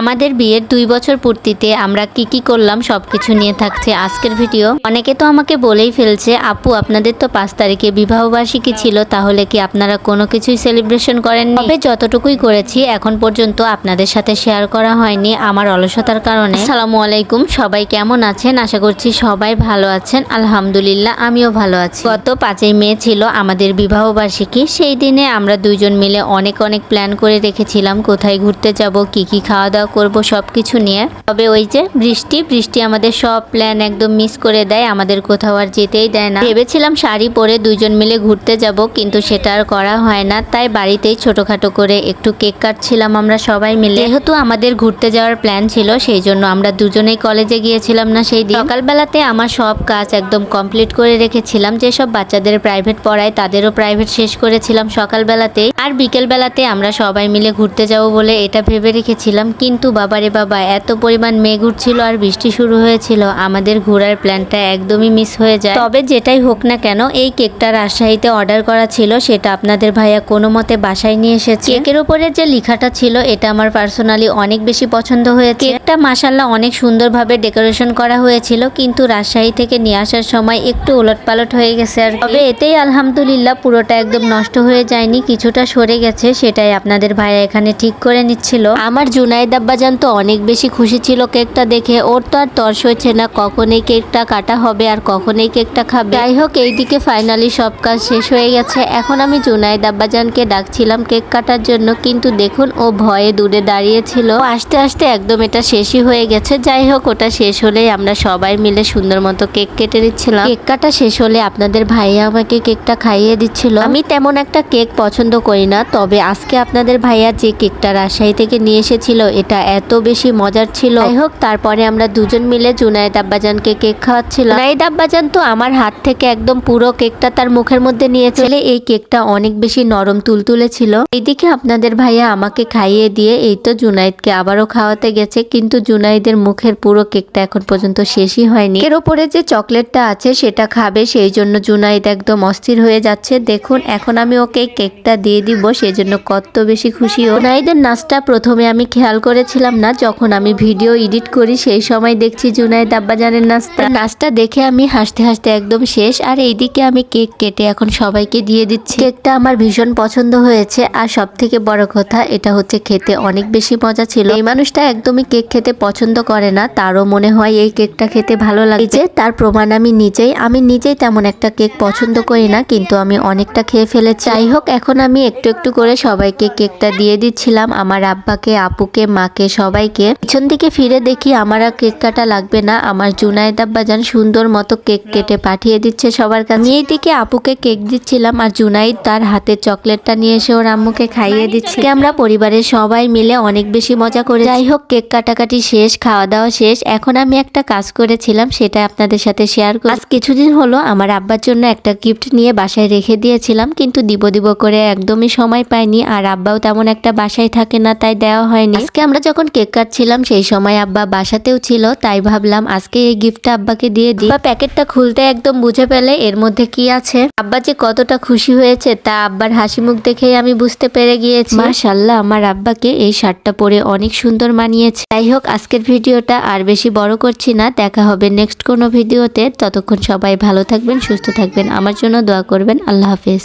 আমাদের বিয়ের দুই বছর পূর্তিতে আমরা কি কি করলাম সব কিছু নিয়ে থাকছে আজকের ভিডিও। অনেকে তো আমাকে বলেই ফেলছে, আপু, আপনাদের তো পাঁচ তারিখে বিবাহবার্ষিকী ছিল, তাহলে কি আপনারা কোনো কিছুই সেলিব্রেশন করেননি? তবে যতটুকুই করেছি, এখন পর্যন্ত আপনাদের সাথে শেয়ার করা হয়নি আমার অলসতার কারণে। সালামু আলাইকুম, সবাই কেমন আছেন? আশা করছি সবাই ভালো আছেন। আলহামদুলিল্লাহ, আমিও ভালো আছি। গত পাঁচই মে ছিল আমাদের বিবাহবার্ষিকী। সেই দিনে আমরা দুইজন মিলে অনেক অনেক প্ল্যান করে রেখেছিলাম, কোথায় ঘুরতে যাব, কি কি খাওয়া দাওয়া করব সব কিছু নিয়ে। তবে ওই যে বৃষ্টি বৃষ্টি আমাদের সব প্ল্যান একদম মিস করে দেয়, আমাদের কোথাও আর যেতেই দেয় না। ভেবেছিলাম শাড়ি পরে দুজন মিলে ঘুরতে যাব, কিন্তু সেটা আর করা হয় না, তাই বাড়িতেই ছোটখাটো করে একটু কেক কাটছিলাম আমরা সবাই মিলে। যেহেতু আমাদের ঘুরতে যাওয়ার প্ল্যান ছিল, সেই জন্য আমরা দুজনেই কলেজে গিয়েছিলাম না সেই দিন। সকালবেলাতে আমার সব কাজ একদম কমপ্লিট করে রেখেছিলাম, যেসব বাচ্চাদের প্রাইভেট পড়ায় তাদেরও প্রাইভেট শেষ করেছিলাম সকালবেলাতেই। আর বিকেলবেলাতে আমরা সবাই মিলে ঘুরতে যাব বলে এটা ভেবে রেখেছিলাম কিন্তু বাবারে বাবা, এত পরিমাণ মেঘ উঠছিল আর বৃষ্টি শুরু হয়েছিল। আমাদের ঘোরার প্ল্যানটা একদমই মিস হয়ে যায়। তবে যেটাই হোক না কেন, এই কেকটা রাজশাহীতে অর্ডার করা ছিল, সেটা আপনাদের ভাইয়া কোনো মতে বাসায় নিয়ে এসেছে। কেকের উপরে যে লেখাটা ছিল, এটা আমার পার্সোনালি অনেক বেশি পছন্দ হয়েছে। কেকটা মাসাল্লাহ অনেক সুন্দরভাবে ডেকোরেশন করা হয়েছিল, কিন্তু রাজশাহী থেকে নিয়ে আসার সময় একটু উলটপালট হয়ে গেছে আর তবে এতেই আলহামদুলিল্লাহ পুরোটা একদম নষ্ট হয়ে যায়নি, কিছুটা সরে গেছে, সেটাই আপনাদের ভাইয়া এখানে ঠিক করে নিচ্ছিল। আমার জুনাইদ আব্বাজান তো অনেক বেশি খুশি ছিল কেকটা দেখে। ওর তো আর তর্স হয়েছে না কখন এই কেকটা কাটা হবে আর কখন এই কেকটা খাবে। যাই হোক, এইদিকে ফাইনালি সব কাজ শেষ হয়ে গেছে। এখন আমি জুনাইদ আব্বাজানকে ডাকছিলাম কেক কাটার জন্য, কিন্তু দেখুন ও ভয়ে দূরে দাঁড়িয়েছিল। আস্তে আস্তে একদম এটা শেষই হয়ে গেছে। যাই হোক, ওটা শেষ হলেই আমরা সবাই মিলে সুন্দর মতো কেক কেটে নিচ্ছিলাম। কেক কাটা শেষ হলে আপনাদের ভাইয়া আমাকে কেকটা খাইয়ে দিচ্ছিল। আমি তেমন একটা কেক পছন্দ করি না, তবে আজকে আপনাদের ভাইয়া যে কেকটা রাজশাহী থেকে নিয়ে এসেছিল, এটা এত বেশি মজার ছিল। যাই হোক, তারপরে আমরা দুজন মিলে জুনাইদ আব্বাজানকে কেক খাওয়াচ্ছিলাম। জুনাইদ আব্বাজান তো আমার হাত থেকে একদম পুরো কেকটা তার মুখের মধ্যে নিয়ে নিয়েছিল এই কেকটা অনেক বেশি নরম তুলতুলে ছিল। এইদিকে আপনাদের ভাইয়া আমাকে খাইয়ে দিয়ে এই তো জুনাইদকে আবারও খাওয়াতে গেছে, কিন্তু জুনাইদের মুখের পুরো কেকটা এখন পর্যন্ত শেষই হয়নি। এর ওপরে যে চকলেটটা আছে সেটা খাবে, সেই জন্য জুনাইদ একদম অস্থির হয়ে যাচ্ছে। দেখুন, এখন আমি ওকে কেকটা দিয়ে দিব সেই জন্য কত বেশি খুশি ও। জুনাইদের নাচটা প্রথমে আমি খেয়াল করেছিলাম না, যখন আমি ভিডিও এডিট করি, সেই সময় দেখছি জুনাইদ আব্বাজানের নাচটা নাচটা দেখে আমি হাসতে হাসতে একদম শেষ, আর এইদিকে আমি কেক কেটে এখন সবাইকে দিয়ে দিচ্ছি। কেকটা আমার ভীষণ পছন্দ হয়েছে, আর সব থেকে বড় কথা, এটা হচ্ছে খেতে অনেক বেশি মজা ছিল। এই মানুষটা একদমই কেক খেতে পছন্দ করে না, তারও মনে হয় এই কেকটা খেতে ভালো লাগে। যে, তার প্রমাণ আমি নিজেই আমি নিজেই তেমন একটা কেক পছন্দ করি না, কিন্তু আমি অনেকটা খেয়ে ফেলেছি। যাই হোক, এখন আমি একটু একটু করে সবাইকে কেকটা দিয়ে দিচ্ছিলাম। আমার আব্বাকে, আপুকে মাকে সবাইকে। পিছন দিকে ফিরে দেখি আমার আর কেক কাটা লাগবে না। আমার জুনায়দ আব্বাজান সুন্দর মতো কেক কেটে পাঠিয়ে দিচ্ছে সবার কাছে। আমি এইদিকে আপুকে কেক দিচ্ছিলাম আর জুনাইদ তার হাতে চকলেটটা নিয়ে এসে ওর আম্মুকে খাইয়ে দিচ্ছে। আমরা পরিবারের সবাই মিলে অনেক বেশি মজা করে যাই হোক কেক কাটাকাটি শেষ খাওয়া দাওয়া শেষ। এখন আমি একটা কাজ করেছিলাম সেটা আপনাদের সাথে শেয়ার করি আজ কিছুদিন হলো আমার আব্বার জন্য একটা গিফট নিয়ে বাসায় রেখে দিয়েছিলাম কিন্তু দিব দিব করে একদমই সময় পাইনি। আর আব্বাও তেমন একটা বাসায় থাকে না তাই দেওয়া হয়নি। আজকে আমরা যখন কেক কাটছিলাম, সেই সময় আব্বা বাসাতেও ছিল, তাই ভাবলাম আজকে এই গিফটটা আব্বাকে দিয়ে দিই। বা প্যাকেটটা খুলতে একদম বুঝে পেলে এর মধ্যে কি আছে। আব্বা যে কতটা খুশি হয়েছে, তা আব্বার হাসি মুখ দেখেই আমি বুঝতে পেরে গিয়েছি। মাশাল্লাহ আমার আব্বাকে এই শার্টটা পরে অনেক সুন্দর মানিয়েছে। যাই হোক, আজকের ভিডিওটা আর বেশি বড় করছি না, দেখা হবে নেক্সট কোনো ভিডিওতে। ততক্ষণ সবাই ভালো থাকবেন, সুস্থ থাকবেন। আমার জন্য দোয়া করবেন, আল্লাহ হাফেজ।